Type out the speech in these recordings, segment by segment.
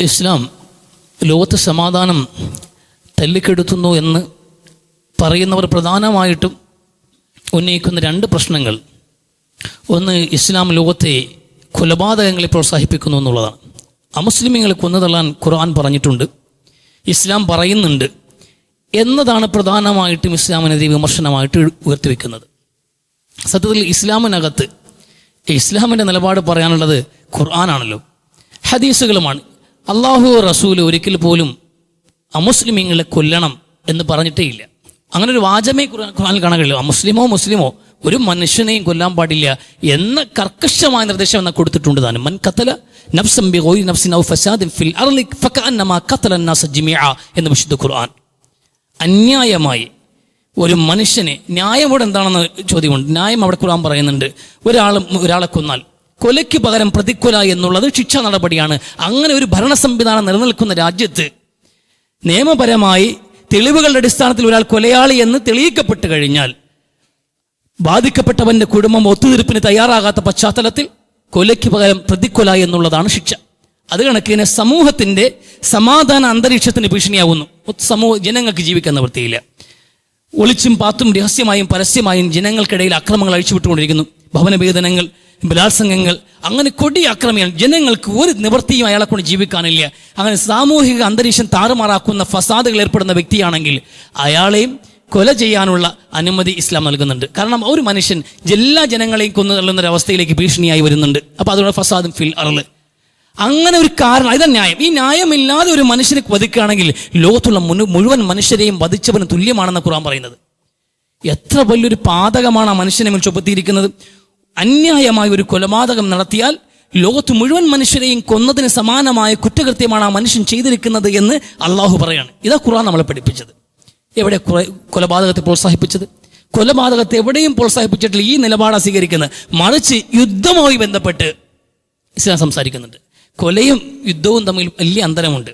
ഇസ്ലാം ലോകത്ത് സമാധാനം തല്ലിക്കെടുത്തുന്നു എന്ന് പറയുന്നവർ പ്രധാനമായിട്ടും ഉന്നയിക്കുന്ന രണ്ട് പ്രശ്നങ്ങൾ. ഒന്ന് ഇസ്ലാം ലോകത്തെ കൊലപാതകങ്ങളെ പ്രോത്സാഹിപ്പിക്കുന്നു എന്നുള്ളതാണ്. അമുസ്ലിമീങ്ങളെ കൊന്നുതള്ളാൻ ഖുർആൻ പറഞ്ഞിട്ടുണ്ട് ഇസ്ലാം പറയുന്നുണ്ട് എന്നതാണ് പ്രധാനമായിട്ടും ഇസ്ലാമിനെതിരെ വിമർശനമായിട്ട് ഉയർത്തിവെക്കുന്നത്. സത്യത്തിൽ ഇസ്ലാമിനകത്ത് ഇസ്ലാമിന്റെ നിലപാട് പറയാനുള്ളത് ഖുർആനാണല്ലോ. ഹദീസുകളുമാണ്. അള്ളാഹു റസൂൽ ഒരിക്കൽ പോലും അമുസ്ലിമീങ്ങളെ കൊല്ലണം എന്ന് പറഞ്ഞിട്ടേ ഇല്ല. അങ്ങനെ ഒരു വാചമേ ഖുർആനിൽ കാണാൻ കഴിയില്ല. അമുസ്ലിമോ മുസ്ലിമോ ഒരു മനുഷ്യനെയും കൊല്ലാൻ പാടില്ല എന്ന കർക്കശമായ നിർദ്ദേശം എന്നാൽ കൊടുത്തിട്ടുണ്ട് താനും. മൻ കത്തല നഫ്സം ബി ഗൈരി നഫ്സിൻ ഔ ഫസാദിൻ ഫിൽ അർലി ഫകഅന്നമാ ഖതല അന്നാസ എന്ന് വിശുദ്ധ ഖുർആൻ. അന്യായമായി ഒരു മനുഷ്യനെ ന്യായം ഇവിടെ എന്താണെന്ന് ചോദ്യമുണ്ട്. ന്യായം അവിടെ ഖുർആൻ പറയുന്നുണ്ട്. ഒരാൾ ഒരാളെ കൊന്നാൽ കൊലയ്ക്ക് പകരം പ്രതിക്കൊല എന്നുള്ളത് ശിക്ഷാ നടപടിയാണ്. അങ്ങനെ ഒരു ഭരണ സംവിധാനം നിലനിൽക്കുന്ന രാജ്യത്ത് നിയമപരമായി തെളിവുകളുടെ അടിസ്ഥാനത്തിൽ ഒരാൾ കൊലയാളി എന്ന് തെളിയിക്കപ്പെട്ട് കഴിഞ്ഞാൽ ബാധിക്കപ്പെട്ടവന്റെ കുടുംബം ഒത്തുതീർപ്പിന് തയ്യാറാകാത്ത പശ്ചാത്തലത്തിൽ കൊലയ്ക്ക് പകരം പ്രതിക്കൊല എന്നുള്ളതാണ് ശിക്ഷ. അത് കണക്കിന് സമൂഹത്തിന്റെ സമാധാന അന്തരീക്ഷത്തിന് ഭീഷണിയാവുന്നു. സമൂഹ ജനങ്ങൾക്ക് ജീവിക്കാൻ നിവൃത്തിയില്ല ഒളിച്ചും പാത്തും രഹസ്യമായും പരസ്യമായും ജനങ്ങൾക്കിടയിൽ അക്രമങ്ങൾ അഴിച്ചുവിട്ടുകൊണ്ടിരിക്കുന്നു. ഭവനവേദനങ്ങൾ ബലാത്സംഗങ്ങൾ അങ്ങനെ കൊടി ആക്രമിക്കണം ജനങ്ങൾക്ക് ഒരു നിവൃത്തിയും അയാളെ കൊണ്ട് ജീവിക്കാനില്ല. അങ്ങനെ സാമൂഹിക അന്തരീക്ഷം താറുമാറാക്കുന്ന ഫസാദുകൾ ഏർപ്പെടുന്ന വ്യക്തിയാണെങ്കിൽ അയാളെയും കൊല ചെയ്യാനുള്ള അനുമതി ഇസ്ലാം നൽകുന്നുണ്ട്. കാരണം ഒരു മനുഷ്യൻ എല്ലാ ജനങ്ങളെയും കൊന്നു തള്ളുന്ന ഒരു അവസ്ഥയിലേക്ക് ഭീഷണിയായി വരുന്നുണ്ട്. അപ്പൊ അതുകൊണ്ട് ഫസാദും ഫിൽ അറൾ അങ്ങനെ ഒരു കാരണം ഇതാ ന്യായം. ഈ ന്യായമില്ലാതെ ഒരു മനുഷ്യനെ വധിക്കുകയാണെങ്കിൽ ലോകത്തുള്ള മുഴു- മുഴുവൻ മനുഷ്യരെയും വധിച്ചവന് തുല്യമാണെന്ന് ഖുർആൻ പറയുന്നത്. എത്ര വലിയൊരു പാതകമാണ് ആ മനുഷ്യനെ മേൽ ചുമത്തിയിരിക്കുന്നത്. അന്യായമായ ഒരു കൊലപാതകം നടത്തിയാൽ ലോകത്ത് മുഴുവൻ മനുഷ്യരെയും കൊന്നതിന് സമാനമായ കുറ്റകൃത്യമാണ് ആ മനുഷ്യൻ ചെയ്തിരിക്കുന്നത് എന്ന് അള്ളാഹു പറയാണ്. ഇതാ ഖുർആൻ നമ്മളെ പഠിപ്പിച്ചത്. എവിടെ കൊലപാതകത്തെ പ്രോത്സാഹിപ്പിച്ചത്? കൊലപാതകത്തെ എവിടെയും പ്രോത്സാഹിപ്പിച്ചിട്ടില്ല ഈ നിലപാടാണ് സ്വീകരിക്കുന്നത്. മറിച്ച് യുദ്ധമായി ബന്ധപ്പെട്ട് ഇസ്ലാം സംസാരിക്കുന്നുണ്ട്. കൊലയും യുദ്ധവും തമ്മിൽ വലിയ അന്തരമുണ്ട്.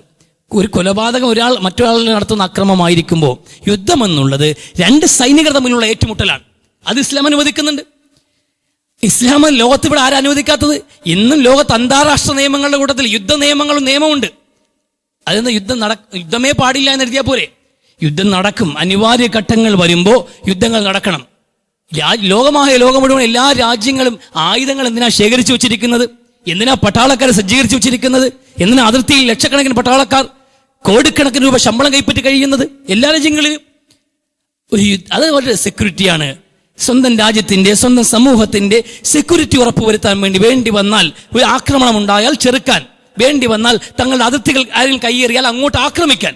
ഒരു കൊലപാതകം ഒരാൾ മറ്റൊരാളിൽ നടത്തുന്ന അക്രമമായിരിക്കുമ്പോൾ യുദ്ധം എന്നുള്ളത് രണ്ട് സൈനികർ തമ്മിലുള്ള ഏറ്റുമുട്ടലാണ്. അത് ഇസ്ലാം അനുവദിക്കുന്നുണ്ട്. ഇസ്ലാം ലോകത്ത് ഇവിടെ ആരും അനുവദിക്കാത്തത്? ഇന്നും ലോകത്ത് അന്താരാഷ്ട്ര നിയമങ്ങളുടെ കൂട്ടത്തിൽ യുദ്ധ നിയമങ്ങളും നിയമമുണ്ട്. അതെന്ന് യുദ്ധം നട യുദ്ധമേ പാടില്ല എന്ന് എഴുതിയാൽ പോരെ? യുദ്ധം നടക്കും. അനിവാര്യ ഘട്ടങ്ങൾ വരുമ്പോൾ യുദ്ധങ്ങൾ നടക്കണം. ലോകമായ ലോകം മുഴുവൻ എല്ലാ രാജ്യങ്ങളും ആയുധങ്ങൾ എന്തിനാ ശേഖരിച്ചു വെച്ചിരിക്കുന്നത്? എന്തിനാ പട്ടാളക്കാരെ സജ്ജീകരിച്ചു വെച്ചിരിക്കുന്നത്? എന്തിനാ അതിർത്തിയിൽ ലക്ഷക്കണക്കിന് പട്ടാളക്കാർ കോടിക്കണക്കിന് രൂപ ശമ്പളം കൈപ്പറ്റി കഴിയുന്നത്? എല്ലാ രാജ്യങ്ങളിലും ഒരു അത് വളരെ സെക്യൂരിറ്റിയാണ് സ്വന്തം രാജ്യത്തിന്റെ സ്വന്തം സമൂഹത്തിന്റെ സെക്യൂരിറ്റി ഉറപ്പുവരുത്താൻ വേണ്ടി വേണ്ടി വന്നാൽ ഒരു ആക്രമണം ഉണ്ടായാൽ ചെറുക്കാൻ. വേണ്ടി വന്നാൽ തങ്ങളുടെ അതിർത്തികൾ ആരെങ്കിലും കയ്യേറിയാൽ അങ്ങോട്ട് ആക്രമിക്കാൻ.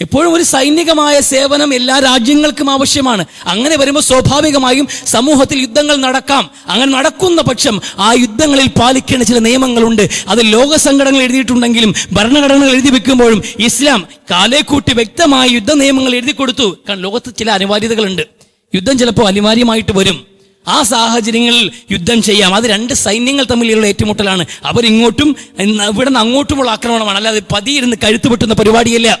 എപ്പോഴും ഒരു സൈനികമായ സേവനം എല്ലാ രാജ്യങ്ങൾക്കും ആവശ്യമാണ്. അങ്ങനെ വരുമ്പോൾ സ്വാഭാവികമായും സമൂഹത്തിൽ യുദ്ധങ്ങൾ നടക്കാം. അങ്ങനെ നടക്കുന്ന പക്ഷം ആ യുദ്ധങ്ങളിൽ പാലിക്കേണ്ട ചില നിയമങ്ങളുണ്ട്. അത് ലോക സംഘടനകൾ എഴുതിയിട്ടുണ്ടെങ്കിലും ഭരണഘടനകൾ എഴുതി വെക്കുമ്പോഴും ഇസ്ലാം കാലേക്കൂട്ടി വ്യക്തമായ യുദ്ധ നിയമങ്ങൾ എഴുതി കൊടുത്തു. കാരണം ലോകത്ത് ചില അനിവാര്യതകളുണ്ട്. യുദ്ധം ചിലപ്പോൾ അനിവാര്യമായിട്ട് വരും. ആ സാഹചര്യങ്ങളിൽ യുദ്ധം ചെയ്യാം. അത് രണ്ട് സൈന്യങ്ങൾ തമ്മിലുള്ള ഏറ്റുമുട്ടലാണ്. അവരിങ്ങോട്ടും ഇവിടെ നിന്ന് അങ്ങോട്ടുമുള്ള ആക്രമണമാണ്. അല്ലാതെ പതിയിരുന്ന് കഴുത്ത് പൊട്ടുന്ന പരിപാടിയല്ല.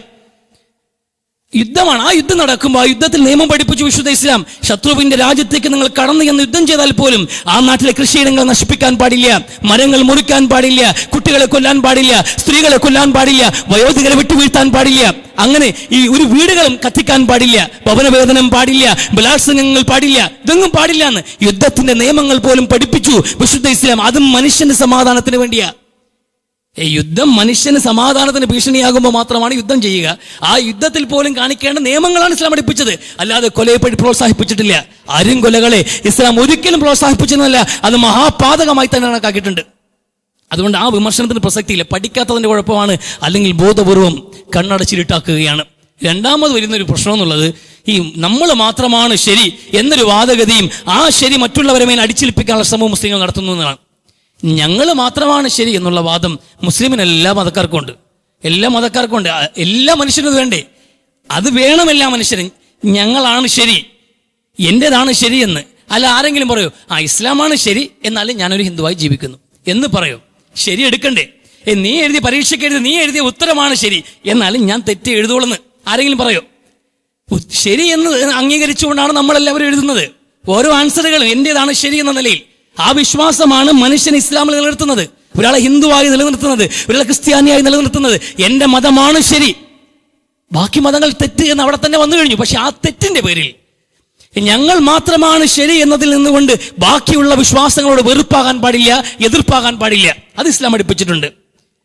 യുദ്ധമാണ്. ആ യുദ്ധം നടക്കുമ്പോൾ ആ യുദ്ധത്തിൽ നിയമം പഠിപ്പിച്ചു വിശുദ്ധ ഇസ്ലാം. ശത്രുവിന്റെ രാജ്യത്തേക്ക് നിങ്ങൾ കടന്നു എന്ന് യുദ്ധം ചെയ്താൽ പോലും ആ നാട്ടിലെ കൃഷിയിടങ്ങൾ നശിപ്പിക്കാൻ പാടില്ല. മരങ്ങൾ മുറിക്കാൻ പാടില്ല. കുട്ടികളെ കൊല്ലാൻ പാടില്ല. സ്ത്രീകളെ കൊല്ലാൻ പാടില്ല. വയോധികരെ വിട്ടുവീഴ്ത്താൻ പാടില്ല. അങ്ങനെ ഈ ഒരു വീടുകളും കത്തിക്കാൻ പാടില്ല ഭവനവേദനം പാടില്ല ബലാത്സംഗങ്ങൾ പാടില്ല ഇതൊന്നും പാടില്ല എന്ന് യുദ്ധത്തിന്റെ നിയമങ്ങൾ പോലും പഠിപ്പിച്ചു വിശുദ്ധ ഇസ്ലാം. അതും മനുഷ്യന്റെ സമാധാനത്തിന് വേണ്ടിയാ. ഈ യുദ്ധം മനുഷ്യന് സമാധാനത്തിന് ഭീഷണിയാകുമ്പോൾ മാത്രമാണ് യുദ്ധം ചെയ്യുക. ആ യുദ്ധത്തിൽ പോലും കാണിക്കേണ്ട നിയമങ്ങളാണ് ഇസ്ലാം പഠിപ്പിച്ചത്. അല്ലാതെ കൊലയെ പ്രോത്സാഹിപ്പിച്ചിട്ടില്ല. ആരും കൊലകളെ ഇസ്ലാം ഒരിക്കലും പ്രോത്സാഹിപ്പിച്ചതല്ല അത് മഹാപാതകമായി തന്നെ കണക്കാക്കിയിട്ടുണ്ട്. അതുകൊണ്ട് ആ വിമർശനത്തിന് പ്രസക്തിയില്ല. പഠിക്കാത്തതിന്റെ കുഴപ്പമാണ് അല്ലെങ്കിൽ ബോധപൂർവം കണ്ണടച്ചിരിട്ടാക്കുകയാണ് രണ്ടാമത് വരുന്നൊരു പ്രശ്നം എന്നുള്ളത് ഈ നമ്മൾ മാത്രമാണ് ശരി എന്നൊരു വാദഗതിയും ആ ശരി മറ്റുള്ളവരെ മേൽ അടിച്ചേൽപ്പിക്കാനുള്ള ശ്രമവും മുസ്ലിങ്ങൾ നടത്തുന്നു എന്നതാണ്. ഞങ്ങൾ മാത്രമാണ് ശരി എന്നുള്ള വാദം മുസ്ലിമിന് എല്ലാ മതക്കാർക്കും ഉണ്ട്. എല്ലാ മതക്കാർക്കും ഉണ്ട്. എല്ലാ മനുഷ്യനും ഇത് വേണ്ടേ? അത് വേണം എല്ലാ മനുഷ്യനും ഞങ്ങളാണ് ശരി. എന്റെതാണ് ശരിയെന്ന് അല്ല ആരെങ്കിലും പറയൂ ആ ഇസ്ലാമാണ് ശരി എന്നാലും ഞാനൊരു ഹിന്ദുവായി ജീവിക്കുന്നു എന്ന് പറയൂ. ശരി എടുക്കണ്ടേ. നീ എഴുതിയ പരീക്ഷയ്ക്ക് എഴുതി നീ എഴുതിയ ഉത്തരമാണ് ശരി. എന്നാലും ഞാൻ തെറ്റ് എഴുതുകൊള്ളെന്ന് ആരെങ്കിലും പറയോ? ശരി എന്ന് അംഗീകരിച്ചുകൊണ്ടാണ് നമ്മളെല്ലാവരും എഴുതുന്നത്. ഓരോ ആൻസറുകളും എന്റേതാണ് ശരി എന്ന നിലയിൽ. ആ വിശ്വാസമാണ് മനുഷ്യൻ ഇസ്ലാമിൽ നിലനിർത്തുന്നത്. ഒരാളെ ഹിന്ദുവായി നിലനിർത്തുന്നത് ഒരാളെ ക്രിസ്ത്യാനിയായി നിലനിർത്തുന്നത്. എന്റെ മതമാണ് ശരി. ബാക്കി മതങ്ങൾ തെറ്റ് എന്ന് അവിടെ തന്നെ വന്നു കഴിഞ്ഞു. പക്ഷെ ആ തെറ്റിന്റെ പേരിൽ ഞങ്ങൾ മാത്രമാണ് ശരി എന്നതിൽ നിന്നുകൊണ്ട് ബാക്കിയുള്ള വിശ്വാസങ്ങളോട് വെറുപ്പാകാൻ പാടില്ല എതിർപ്പാകാൻ പാടില്ല. അത് ഇസ്ലാം പഠിപ്പിച്ചിട്ടുണ്ട്.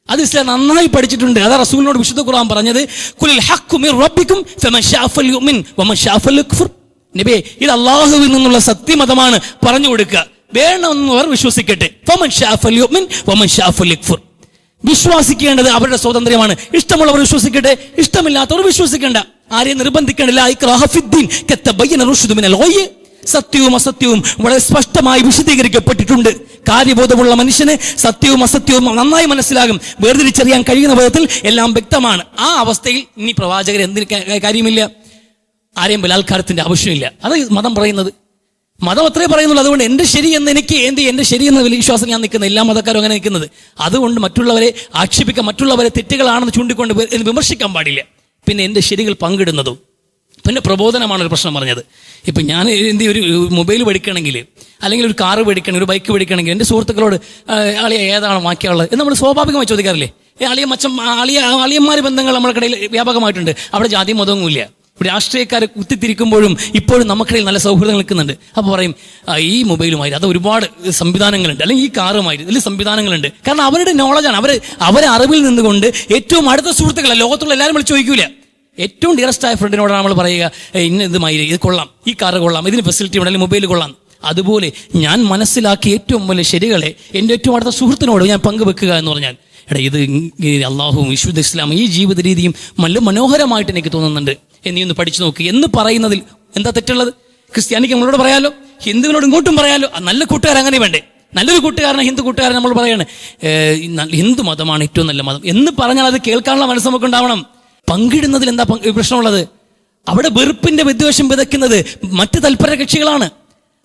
അത് ഇസ്ലാം നന്നായി പഠിച്ചിട്ടുണ്ട്. അതാ റസൂലിനോട് വിശുദ്ധ ഖുർആൻ പറഞ്ഞത് നബിയെ ഇത് അള്ളാഹുവിൽ നിന്നുള്ള സത്യമതമാണ് പറഞ്ഞു കൊടുക്കുക. വേണമെന്നവർ വിശ്വസിക്കട്ടെ. വിശ്വസിക്കേണ്ടത് അവരുടെ സ്വാതന്ത്ര്യമാണ്. ഇഷ്ടമുള്ളവർ വിശ്വസിക്കട്ടെ ഇഷ്ടമില്ലാത്തവർ വിശ്വസിക്കേണ്ട. ആരെയും നിർബന്ധിക്കണില്ല. സത്യവും അസത്യവും വളരെ സ്പഷ്ടമായി വിശദീകരിക്കപ്പെട്ടിട്ടുണ്ട്. കാര്യബോധമുള്ള മനുഷ്യന് സത്യവും അസത്യവും നന്നായി മനസ്സിലാകും. വേർതിരിച്ചറിയാൻ കഴിയുന്ന വിധത്തിൽ എല്ലാം വ്യക്തമാണ്. ആ അവസ്ഥയിൽ ഇനി പ്രവാചകർ എന്തിന് കാര്യമില്ല? ആരെയും ബലാത്കാരത്തിന്റെ ആവശ്യമില്ല. അത് മതം പറയുന്നത്. മതം അത്രേ പറയുന്നുള്ളൂ. അതുകൊണ്ട് എന്റെ ശരി എന്ന് എനിക്ക് എന്ത് എന്റെ ശരി എന്ന വിശ്വാസം ഞാൻ നിൽക്കുന്നത് എല്ലാ മതക്കാരും അങ്ങനെ നിൽക്കുന്നത്. അതുകൊണ്ട് മറ്റുള്ളവരെ ആക്ഷേപിക്കാൻ മറ്റുള്ളവരെ തെറ്റുകളാണെന്ന് ചൂണ്ടിക്കൊണ്ട് വിമർശിക്കാൻ പാടില്ല. പിന്നെ എന്റെ ശരികൾ പങ്കിടുന്നതും. പിന്നെ പ്രബോധനമാണ് ഒരു പ്രശ്നം പറഞ്ഞത്. ഇപ്പം ഞാൻ എന്ത് ഒരു മൊബൈൽ പഠിക്കണമെങ്കിൽ അല്ലെങ്കിൽ ഒരു കാറ് പഠിക്കണമെങ്കിൽ ഒരു ബൈക്ക് പഠിക്കണമെങ്കിൽ എന്റെ സുഹൃത്തുക്കളോട് ആ, അളിയ ഏതാണ് വാക്കിയുള്ളത് എന്ന് നമ്മൾ സ്വാഭാവികമായി ചോദിക്കാറില്ലേ? ഈ അളിയ മച്ചം അളിയ അളിയന്മാർ ബന്ധങ്ങൾ നമ്മുടെ കടയിൽ വ്യാപകമായിട്ടുണ്ട്. അവിടെ ജാതി ഇവിടെ രാഷ്ട്രീയക്കാരെ കുത്തിത്തിരിക്കുമ്പോഴും ഇപ്പോഴും നമുക്കിടയിൽ നല്ല സൗഹൃദങ്ങൾ നിൽക്കുന്നുണ്ട്. അപ്പോൾ പറയും ഈ മൊബൈലുമായി അത് ഒരുപാട് സംവിധാനങ്ങളുണ്ട്. അല്ലെങ്കിൽ ഈ കാറുമായി ഇതിൽ സംവിധാനങ്ങളുണ്ട്. കാരണം അവരുടെ നോളജാണ് അവർ അവരെ അറിവിൽ നിന്നുകൊണ്ട് ഏറ്റവും അടുത്ത സുഹൃത്തുക്കളെ ലോകത്തുള്ള എല്ലാവരും വിളിച്ച് ചോദിക്കൂല. ഏറ്റവും ഡിയറസ്റ്റ് ആയ ഫ്രണ്ടിനോടാണ് നമ്മൾ പറയുക "ഏയ് ഇന്ന ഇത് മൈരി ഇത് കൊള്ളാം. ഈ കാറ് കൊള്ളാം. ഇതിന് ഫെസിലിറ്റി ഉണ്ട് അല്ലെങ്കിൽ മൊബൈൽ കൊള്ളാം. അതുപോലെ ഞാൻ മനസ്സിലാക്കിയ ഏറ്റവും വലിയ ശരികളെ എന്റെ ഏറ്റവും അടുത്ത സുഹൃത്തിനോട് ഞാൻ പങ്കുവെക്കുക എന്ന് പറഞ്ഞാൽ എടാ ഇത് അള്ളാഹു വിശുദ്ധ ഇസ്ലാം ഈ ജീവിത രീതിയും നല്ല മനോഹരമായിട്ട് എനിക്ക് തോന്നുന്നുണ്ട്. നീ ഒന്ന് പഠിച്ചു നോക്ക്. എന്ന് പറയുന്നതിൽ എന്താ തെറ്റുള്ളത്? ക്രിസ്ത്യാനിക്ക് നമ്മളോട് പറയാലോ? ഹിന്ദുവിനോട് ഇങ്ങോട്ടും പറയാലോ? നല്ല കൂട്ടുകാരൻ അങ്ങനെ വേണ്ടേ? നല്ലൊരു കൂട്ടുകാരനെ ഹിന്ദു കൂട്ടുകാരൻ നമ്മൾ പറയാണ്. "ഏഹ്, ഈ ന- ഹിന്ദു മതമാണ് ഏറ്റവും നല്ല മതം. എന്ന് പറഞ്ഞാൽ അത് കേൾക്കാനുള്ള മനസ്സ് നമുക്ക് ഉണ്ടാവണം പങ്കിടുന്നതിൽ എന്താ പ്രശ്നമുള്ളത്? അവിടെ വെറുപ്പിന്റെ വിദ്വേഷം വിതയ്ക്കുന്നത് മറ്റ് തൽപര കക്ഷികളാണ്.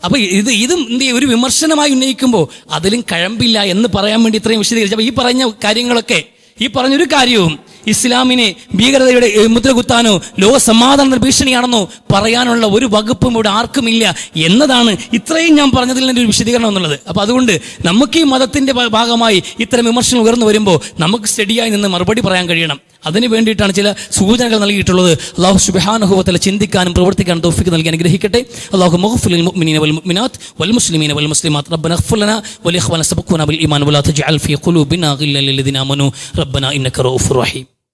അപ്പൊ ഇത് ഇതും എന്ത് ഒരു വിമർശനമായി ഉന്നയിക്കുമ്പോൾ അതിലും കഴമ്പില്ല എന്ന് പറയാൻ വേണ്ടി ഇത്രയും വിശദീകരിച്ചു. അപ്പൊ ഈ പറഞ്ഞ കാര്യങ്ങളൊക്കെ ഈ പറഞ്ഞൊരു കാര്യവും ഇസ്ലാമിനെ ഭീകരതയുടെ ഏ, മുദ്ര കുത്താനോ ലോക സമാധാന ഭീഷണിയാണെന്നോ പറയാനുള്ള ഒരു വകുപ്പും ഇവിടെ ആർക്കുമില്ല എന്നതാണ് ഇത്രയും ഞാൻ പറഞ്ഞതിൽ എൻ്റെ ഒരു വിശദീകരണം എന്നുള്ളത് അപ്പൊ അതുകൊണ്ട് നമുക്ക് ഈ മതത്തിന്റെ ഭാ- ഭാഗമായി ഇത്തരം വിമർശനം ഉയർന്നു വരുമ്പോൾ നമുക്ക് സ്റ്റഡിയായി നിന്ന് മറുപടി പറയാൻ കഴിയണം അതിന് വേണ്ടിയിട്ടാണ് ചില സൂചനകൾ നൽകിയിട്ടുള്ളത് അള്ളാഹു സുബാനുഭവത്തിൽ ചിന്തിക്കാനും പ്രവർത്തിക്കാനും തോഫിക്ക് നൽകി അനുഗ്രഹിക്കട്ടെ അള്ളാഹു മുഖഫുൽ മുഅ്മിനീന വൽ മുഅ്മിനാത്ത് വൽ മുസ്ലിമീന വൽ മുസ്ലിമാത്ത് റബ്ബന اغفر لنا ولإخواننا سبقونا بالإيمان ولا تجعل في قلوبنا غلا للذين آمنوا ربنا إنك رؤوف رحيم